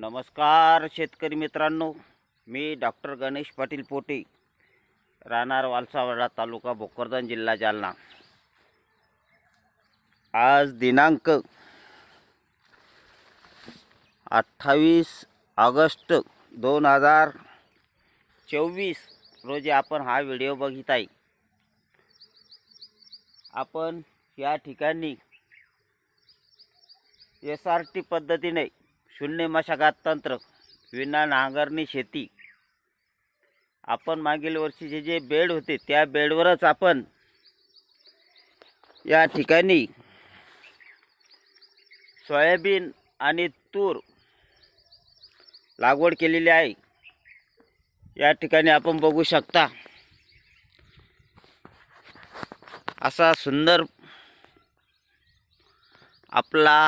नमस्कार शेतकरी मित्रांनो मी डॉक्टर गणेश पाटील पोटे राहणार वालसावडा तालुका भोकरदन जिल्हा जालना. आज दिनांक अठ्ठावीस ऑगस्ट दोन हजार चोवीस रोजी आपण हा व्हिडिओ बघित आहे. आपण या ठिकाणी एस आर टी पद्धतीने शून्य मशागत तंत्र विना नांगरणी शेती. आपण मागील वर्षीचे जे बेड होते त्या बेडवरच आपण या ठिकाणी सोयाबीन आणि तूर लागवड केलेली आहे. या ठिकाणी आपण बघू शकता असा सुंदर आपला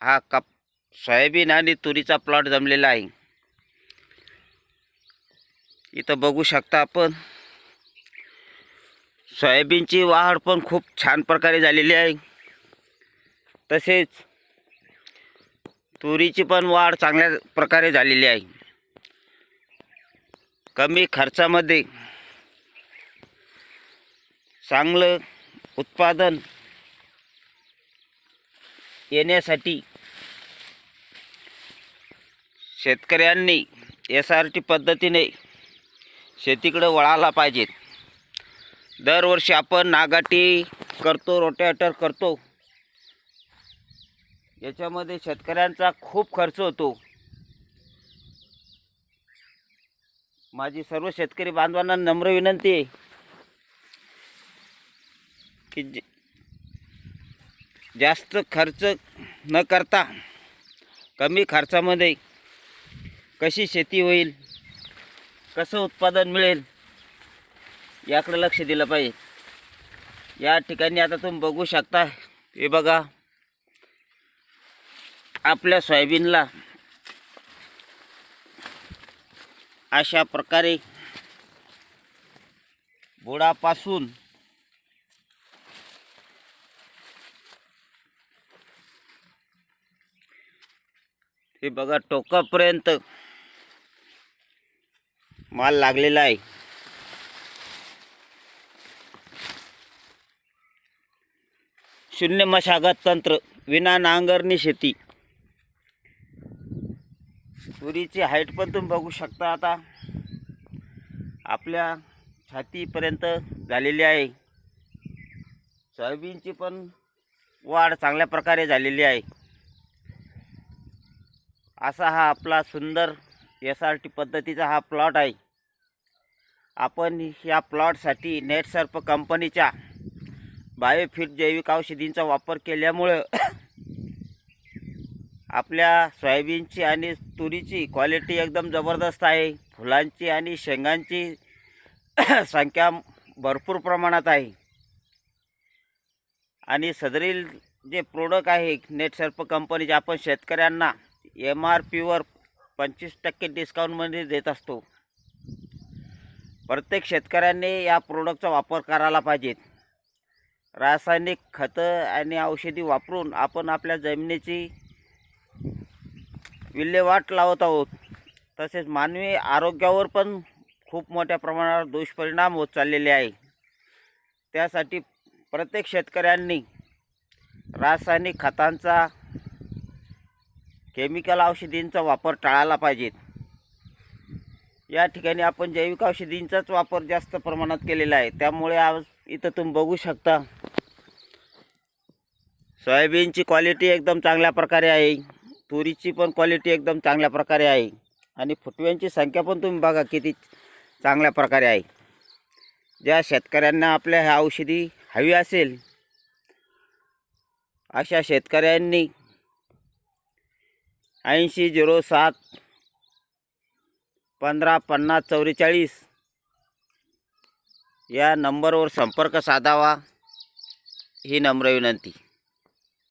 हा कप सोयाबीन आणि तुरीचा प्लॉट जमलेला आहे. इथं बघू शकता आपण. सोयाबीनची वाढ पण खूप छान प्रकारे झालेली आहे. तसेच तुरीची पण वाढ चांगल्या प्रकारे झालेली आहे. कमी खर्चामध्ये चांगलं उत्पादन येण्यासाठी शेतकऱ्यांनी एस आर टी पद्धतीने शेतीकडे वळायला पाहिजेत. दरवर्षी आपण नागाटी करतो रोटेटर करतो. याच्यामध्ये शेतकऱ्यांचा खूप खर्च होतो. माझी सर्व शेतकरी बांधवांना नम्र विनंती आहे की जे- जास्त खर्च न करता कमी खर्चामध्ये कशी शेती होईल? कसं उत्पादन मिळेल? याकडे लक्ष दिलं पाहिजे. या ठिकाणी आता तुम्ही बघू शकता हे बघा. आपल्या सोयाबीनला अशा प्रकारे बुडापासून हे बघा टोकापर्यंत माल लागलेला आहे. शून्य मशागत तंत्र विना नांगरणी शेती. तुरीची हाईट पण तुम्ही बघू शकता आता. आपल्या छातीपर्यंत झालेली आहे. सोयाबीनची पण वाढ चांगल्या प्रकारे झालेली आहे. असा हा आपला सुंदर एस आर टी पद्धतीचा हा प्लॉट आहे. आपण या प्लॉटसाठी नेटसर्प कंपनीच्या बायोफिट जैविक औषधींचा वापर केल्यामुळं आपल्या सोयाबीनची आणि तुरीची क्वालिटी एकदम जबरदस्त आहे. फुलांची आणि शेंगांची संख्या भरपूर प्रमाणात आहे. आणि सदरील जे प्रोडक्ट आहे नेटसर्प कंपनीचे आपण शेतकऱ्यांना एम आर पीवर पंचवीस टक्के डिस्काउंटमध्ये देत असतो. प्रत्येक शेतकऱ्यांनी या प्रोडक्टचा वापर करायला पाहिजेत. रासायनिक खतं आणि औषधी वापरून आपण आपल्या जमिनीची विल्हेवाट लावत आहोत. तसेच मानवी आरोग्यावर पण खूप मोठ्या प्रमाणावर दुष्परिणाम होत चाललेले आहे. त्यासाठी प्रत्येक शेतकऱ्यांनी रासायनिक खतांचा केमिकल औषधींचा वापर टाळायला पाहिजेत. या ठिकाणी आपण जैविक औषधींचाच वापर जास्त प्रमाणात केलेला आहे. त्यामुळे आज इथं तुम्ही बघू शकता. सोयाबीनची क्वालिटी एकदम चांगल्या प्रकारे आहे. तुरीची पण क्वालिटी एकदम चांगल्या प्रकारे आहे. आणि फुटव्यांची संख्या पण तुम्ही बघा किती चांगल्या प्रकारे आहे. ज्या शेतकऱ्यांना आपल्या ह्या औषधी हवी असेल अशा शेतकऱ्यांनी ऐंशी झिरो सात पंधरा पन्नास चौवेचाळीस. या नंबरवर संपर्क साधावा. ही नम्र विनंती.